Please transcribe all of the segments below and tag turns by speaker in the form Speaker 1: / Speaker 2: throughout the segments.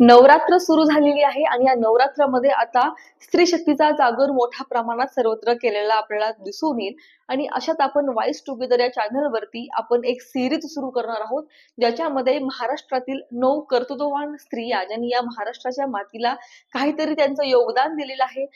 Speaker 1: नवरात्र सुरू झालेली आहे आणि या नवरात्रामध्ये आता स्त्री शक्तीचा जागर मोठ्या प्रमाणात सर्वत्र केलेला आपल्याला दिसून येईल. आणि अशात आपण वाईस टुगेदर या चॅनल वरती आपण एक सिरीज सुरू करणार आहोत ज्याच्यामध्ये महाराष्ट्रातील नऊ कर्तृत्ववान स्त्रिया ज्यांनी या महाराष्ट्राच्या मातीला काहीतरी त्यांचं योगदान दिलेलं आहे.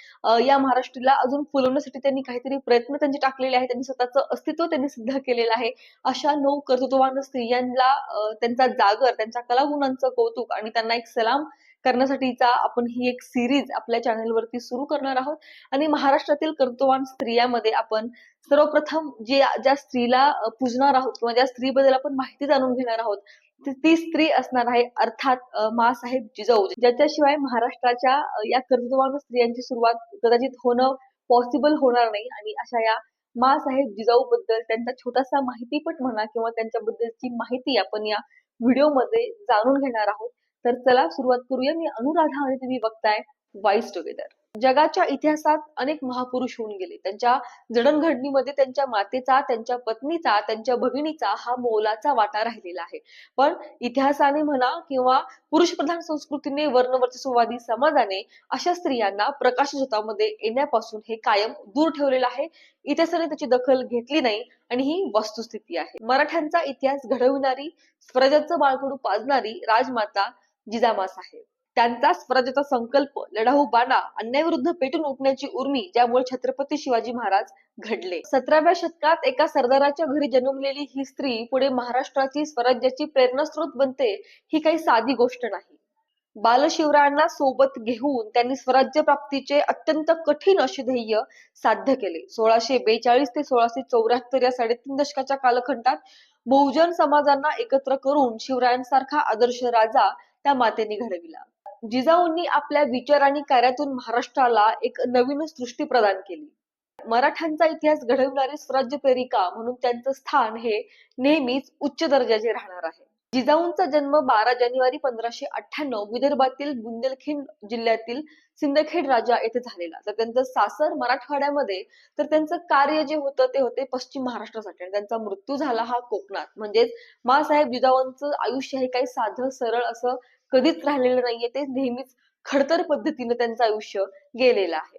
Speaker 1: या महाराष्ट्राला अजून फुलवण्यासाठी त्यांनी काहीतरी प्रयत्न त्यांचे टाकलेले आहेत. त्यांनी स्वतःचं अस्तित्व त्यांनी सिद्ध केलेलं आहे. अशा नऊ कर्तृत्ववान स्त्रियांना त्यांचा जागर त्यांच्या कलागुणांचं कौतुक आणि त्यांना एक सलाम करण्यासाठीचा आपण ही एक सिरीज आपल्या चॅनलवरती सुरू करणार आहोत. आणि महाराष्ट्रातील कर्तवान स्त्रियामध्ये आपण सर्वप्रथम जे ज्या स्त्रीला पूजणार आहोत किंवा ज्या स्त्रीबद्दल आपण माहिती जाणून घेणार आहोत ती- स्त्री असणार आहे अर्थात अं, मासाहेब जिजाऊ. ज्याच्याशिवाय महाराष्ट्राच्या या कर्तृत्ववान स्त्रियांची सुरुवात कदाचित होणं पॉसिबल होणार नाही. आणि अशा या मासाहेब जिजाऊ बद्दल त्यांचा छोटासा माहितीपट म्हणा किंवा त्यांच्याबद्दलची माहिती आपण या व्हिडिओमध्ये जाणून घेणार आहोत. तर चला सुरुवात करूया. मी अनुराधा आणि तुम्ही बघताय वाईस टुगेदर जगाच्या इतिहासात अनेक महापुरुष होऊन गेले. त्यांच्या जडणघडणीमध्ये त्यांच्या मातेचा त्यांच्या पत्नीचा त्यांच्या भगिनीचा हा मोलाचा वाटा राहिलेला आहे. पण इतिहासाने म्हणा किंवा पुरुषप्रधान संस्कृतीने वर्णवर्चस्ववादी समाजाने अशा स्त्रियांना प्रकाशझोतामध्ये येण्यापासून हे कायम दूर ठेवलेलं आहे. इतिहासाने त्याची दखल घेतली नाही आणि ही वस्तुस्थिती आहे. मराठ्यांचा इतिहास घडविणारी स्वराज्याचं बाळकडू पाजणारी राजमाता जिजामा साहेब. त्यांचा स्वराज्याचा संकल्प लढाऊ बाणा अन्यायविरुद्ध पेटून उठण्याची उर्मी ज्यामुळे छत्रपती शिवाजी महाराज घडले. सतराव्या शतकात एका सरदाराच्या घरी जन्मलेली ही स्त्री पुढे महाराष्ट्राची स्वराज्याची प्रेरणास्रोत बनते ही काही साधी गोष्ट नाही. बालशिवरायांना सोबत घेऊन त्यांनी स्वराज्य प्राप्तीचे अत्यंत कठीण असे ध्येय साध्य केले. सोळाशे बेचाळीस ते सोळाशे चौऱ्याहत्तर या साडेतीन दशकाच्या कालखंडात बहुजन समाजांना एकत्र करून शिवरायांसारखा आदर्श राजा त्या मातेने घडविला. जिजाऊंनी आपल्या विचार आणि कार्यातून महाराष्ट्राला एक नवीन सृष्टी प्रदान केली. मराठ्यांचा इतिहास घडविणारी स्वराज्य प्रेरिका म्हणून त्यांचं स्थान हे नेहमीच उच्च दर्जाचे राहणार आहे. जिजाऊंचा जन्म बारा जानेवारी पंधराशे अठ्ठ्याण्णव विदर्भातील बुंदेलखिंड जिल्ह्यातील सिंदखेड राजा येथे झालेला. तर त्यांचं सासर मराठवाड्यामध्ये तर त्यांचं कार्य जे होतं ते होते पश्चिम महाराष्ट्रासाठी आणि त्यांचा मृत्यू झाला हा कोकणात. म्हणजेच मासाहेब जिजाऊंचं आयुष्य हे काही साधं सरळ असं कधीच राहिलेलं नाहीये. ते नेहमीच खडतर पद्धतीने त्यांचं आयुष्य गेलेलं आहे.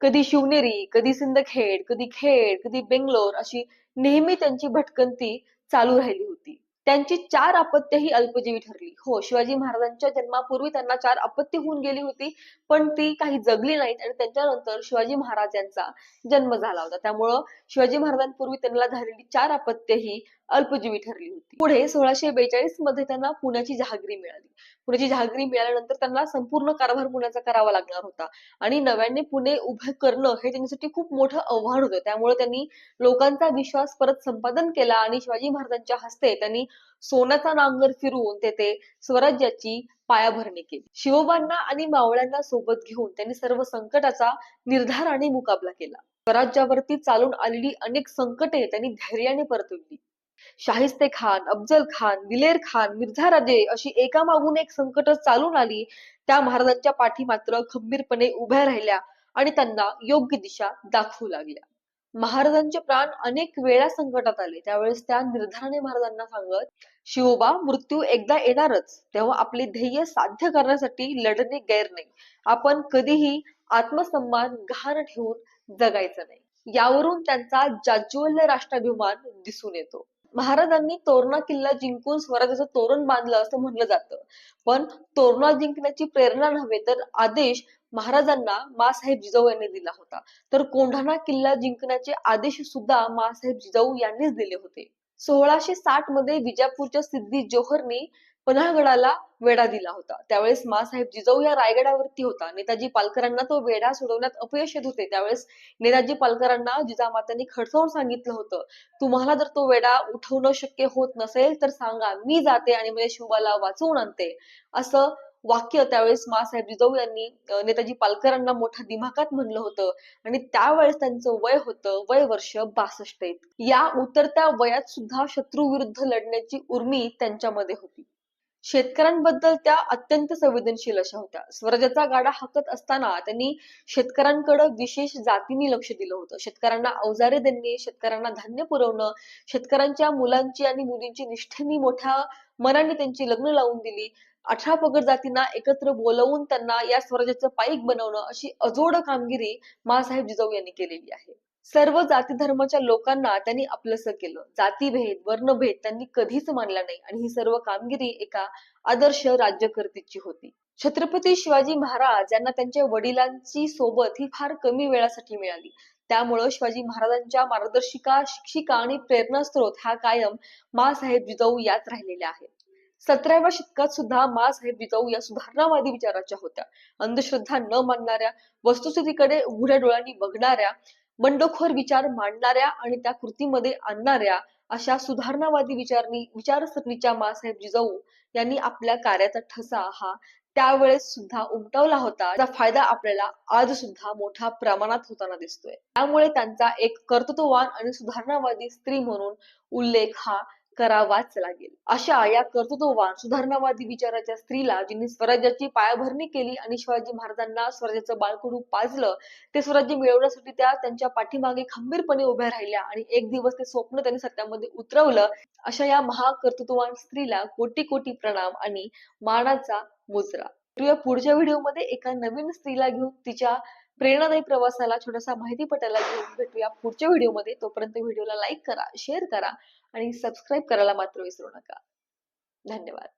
Speaker 1: कधी शिवनेरी कधी सिंदखेड कधी खेड कधी बेंगलोर अशी नेहमी त्यांची भटकंती चालू राहिली होती. त्यांची चार अपत्य ही अल्पजीवी ठरली. हो शिवाजी महाराजांच्या जन्मापूर्वी त्यांना चार अपत्य होऊन गेली होती पण ती काही जगली नाहीत आणि त्यांच्यानंतर शिवाजी महाराज यांचा जन्म झाला होता. त्यामुळं शिवाजी महाराजांपूर्वी त्यांना झालेली चार अपत्य ही अल्पजीवी ठरली होती. पुढे सोळाशे बेचाळीसमध्ये त्यांना पुण्याची जहागिरी मिळाली. पुण्याची जहागिरी मिळाल्यानंतर त्यांना संपूर्ण कारभार पुण्याचा करावा लागणार होता. आणि नव्याने पुणे उभं करणं हे त्यांच्यासाठी खूप मोठं आव्हान होतं. त्यामुळे त्यांनी लोकांचा विश्वास परत संपादन केला आणि शिवाजी महाराजांच्या हस्ते त्यांनी सोन्याचा नांगर फिरवून तेथे स्वराज्याची पायाभरणी केली. शिवबांना आणि मावळ्यांना सोबत घेऊन त्यांनी सर्व संकटाचा निर्धाराने मुकाबला केला. स्वराज्यावरती चालून आलेली अनेक संकटे त्यांनी धैर्याने परतवली. शाहिस्ते खान अफजल खान दिलेर खान मिर्झा राजे अशी एकामागून एक संकट चालून आली. त्या महाराजांच्या पाठी मात्र खंबीरपणे उभ्या राहिल्या आणि त्यांना योग्य दिशा दाखवू लागल्या. महाराजांचे प्राण अनेक वेळा संकटात आले. त्यावेळेस त्या निर्धाराने महाराजांना सांगत शिवोबा मृत्यू एकदा येणारच. तेव्हा आपले ध्येय साध्य करण्यासाठी लढणे गैर नाही. आपण कधीही आत्मसन्मान गहाण ठेवून जगायचं नाही. यावरून त्यांचा जाज्वल्य राष्ट्राभिमान दिसून येतो. महाराजांनी तोरणा किल्ला जिंकून स्वराज्याचं तोरण बांधलं असं म्हणलं जातं. पण तोरणा जिंकण्याची प्रेरणा नव्हे तर आदेश महाराजांना मासाहेब जिजाऊ यांनी दिला होता. तर कोंढाणा किल्ला जिंकण्याचे आदेश सुद्धा मासाहेब जिजाऊ यांनीच दिले होते. सोळाशे साठमध्ये विजापूरच्या सिद्धी जोहरनी पन्हाळगडाला वेढा दिला होता. त्यावेळेस मासाहेब जिजाऊ या रायगडावरती होता. नेताजी पालकरांना तो वेढा सोडवण्यात अपयश येत होते. त्यावेळेस नेताजी पालकरांना जिजामातांनी खडसावून सांगितलं होतं तुम्हाला जर तो वेढा उठवणं शक्य होत नसेल तर सांगा मी जाते आणि म्हणजे शिवबाला वाचवून आणते. असं वाक्य त्यावेळेस मासाहेब जिजाऊ यांनी नेताजी पालकरांना मोठ्या दिमाखात म्हणलं होतं. आणि त्यावेळेस त्यांचं वय होतं वय वर्ष बासष्ट या उतरत्या वयात सुद्धा शत्रू विरुद्ध लढण्याची उर्मी त्यांच्यामध्ये होती. शेतकऱ्यांबद्दल त्या अत्यंत संवेदनशील अशा होत्या. स्वराज्याचा गाडा हाकत असताना त्यांनी शेतकऱ्यांकडे विशेष जातीने लक्ष दिलं होतं. शेतकऱ्यांना अवजारे देणे शेतकऱ्यांना धान्य पुरवणं शेतकऱ्यांच्या मुलांची आणि मुलींची निष्ठेने मोठ्या मनाने त्यांची लग्न लावून दिली. अठरा पगड जातींना एकत्र बोलवून त्यांना या स्वराज्याचं पाईक बनवणं अशी अजोड कामगिरी मासाहेब जिजाऊ यांनी केलेली आहे. सर्व जाती धर्माच्या लोकांना त्यांनी आपलंसं केलं. जातीभेद वर्णभेद त्यांनी कधीच मानला नाही आणि ही सर्व कामगिरी एका आदर्श राज्यकर्तीची होती. छत्रपती शिवाजी महाराज यांना त्यांच्या वडिलांची सोबत ही फार कमी वेळासाठी मिळाली. त्यामुळं शिवाजी महाराजांच्या मार्गदर्शिका शिक्षिका आणि प्रेरणास्त्रोत ह्या कायम माँसाहेब जिजाऊ याच राहिलेल्या आहेत सतराव्या शतकात सुद्धा माँसाहेब जिजाऊ या सुधारणावादी विचाराच्या होत्या. अंधश्रद्धा न मानणाऱ्या वस्तुस्थितीकडे उघड्या डोळ्यांनी बघणाऱ्या बंडखोर विचार मांडणाऱ्या आणि त्या कृतीमध्ये आणणाऱ्या अशा सुधारणावादी विचारणी विचारसरणीच्या माँसाहेब जिजाऊ यांनी आपल्या कार्याचा ठसा हा त्यावेळेस सुद्धा उमटवला होता. त्याचा फायदा आपल्याला आज सुद्धा मोठ्या प्रमाणात होताना दिसतोय. त्यामुळे त्यांचा एक कर्तृत्ववान आणि सुधारणावादी स्त्री म्हणून उल्लेख हा करावाच लागेल. अशा या कर्तृत्ववान सुधारणावादी विचाराच्या स्त्रीला जिने स्वराज्याची पायाभरणी केली आणि शिवाजी महाराजांना स्वराज्याचं बाळकडू पाजलं ते स्वराज्य मिळवण्यासाठी त्या त्यांच्या पाठीमागे खंबीरपणे उभ्या राहिल्या आणि एक दिवस ते स्वप्न त्यांनी सत्यामध्ये उतरवलं. अशा या महाकर्तृत्ववान स्त्रीला कोटी कोटी प्रणाम आणि मानाचा मुजरा. पुढच्या व्हिडिओमध्ये एका नवीन स्त्रीला घेऊन तिच्या प्रेरणादायी प्रवासाला छोटासा माहितीपटाला घेऊन भेटूया पुढच्या व्हिडिओमध्ये. तोपर्यंत व्हिडिओला लाईक करा शेअर करा आणि सबस्क्राईब करायला मात्र विसरू नका. धन्यवाद.